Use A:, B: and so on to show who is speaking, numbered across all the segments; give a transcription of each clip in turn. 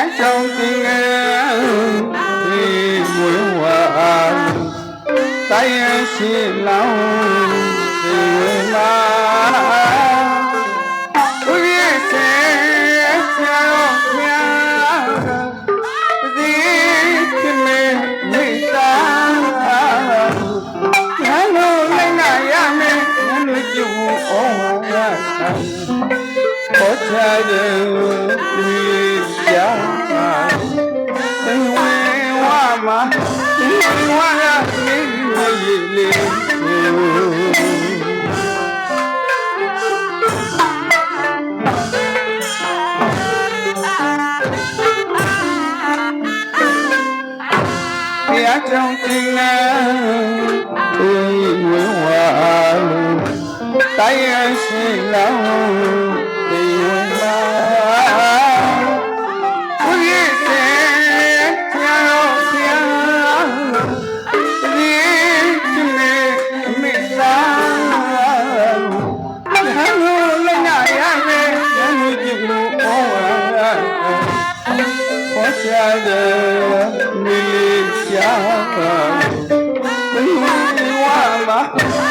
A: န်းဆောင်သင်ငယ်ဒီမွေးဝါတိုင်းရရှိလောင်းဒီဝေလာသူရဲ့ဆေဆရာတော်ဖျားပသိချင်မေမိသားငါတို့လည်းငါရမယ်ငါတို့ကျုံအောင်ရတာပေါ်ချတယ်ဒီ dạ tình quê hoa mà. Tình hoa ra những người liền. Nghĩa trong tình tôi nguyễn hòa tay xin lão Oh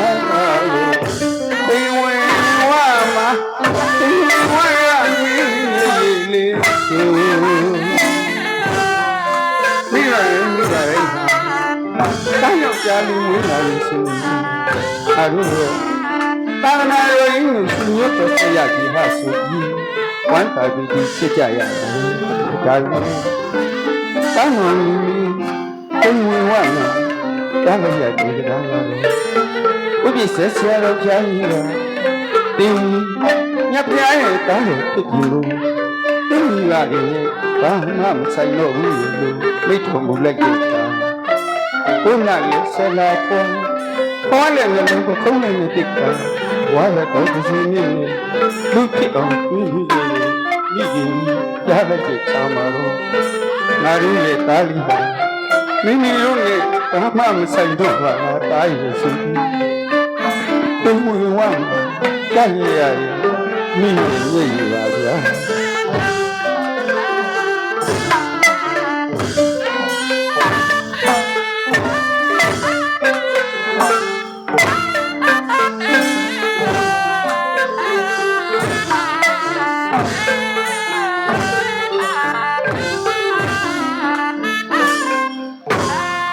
A: လို့ဒီဝိဝါမှာဒီဝါရမီလေးဆိုမိရရင်မိရရင်တောင်းယောက်ျားလူဝင်လာလို့ဆိုအရုရောတာဝနာရောင်းကိုသူညတ်တော့ဆက်ရကြီးဟာဆိုပြီးဝမ်းပါပြီးဒီဖြစ်ကြရတယ်ဒါလည်းတောင်းဝင်ဘုံဝင်ဝနာတားလို့ရဒီကတားရော ဥပ္ပစ္ဆေဆရာတော်ဖျားကြီးကတင်းညဖျားရဲ့တောင်းလို့ဖြစ်ပြီလို့သူမိလာရင်ဘာမှမဆိုင်တော့ဘူးလို့မိထုံမူလိုက်ကြတာဘုန်းနာလေးဆလာပေါ်ပေါ်လည်းလည်းကိုခုံးနေနေတစ်တာဝါရတော့ဒီစီနေလူဖြစ်အောင်ပြီးပြီးမိကြီးရတဲ့ကြတာမှာတော့ငါတို့ရဲ့တားလီပါမိမိတို့နဲ့ဘာမှမဆိုင်တော့ပါလားတားရည်ဆိုပြီး သူ့ဝင်ဝမ်းကြရရမိမိရဲ့ရည်ပါဗျာ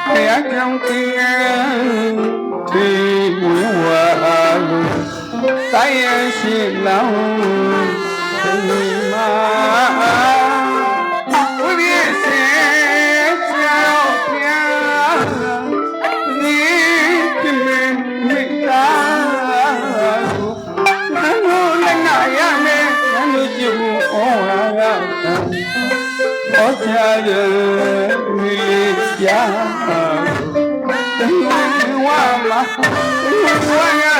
A: ဘုရားကြော တိုင်းရရှိလောင်းဒီမှာဝိပည့်စေဆရာတော်ဖျားဒီပြမေမိတာဘယ်လိုလဲငါရမယ်ဘယ်လိုကြည့်ဖို့ဩဝါဒဟောကြားရမီလေးပြာဒီ wala wala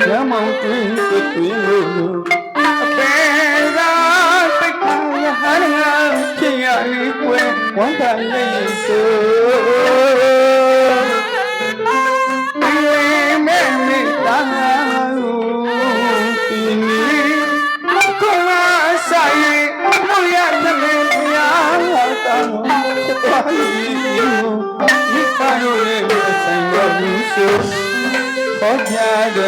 A: क्षमती quán thành ngày xưa em em đi ta tình nghĩ không ai sai không ai thân em nhớ ta quá yêu biết bao nhiêu ngày xưa ಜ್ಞಾನ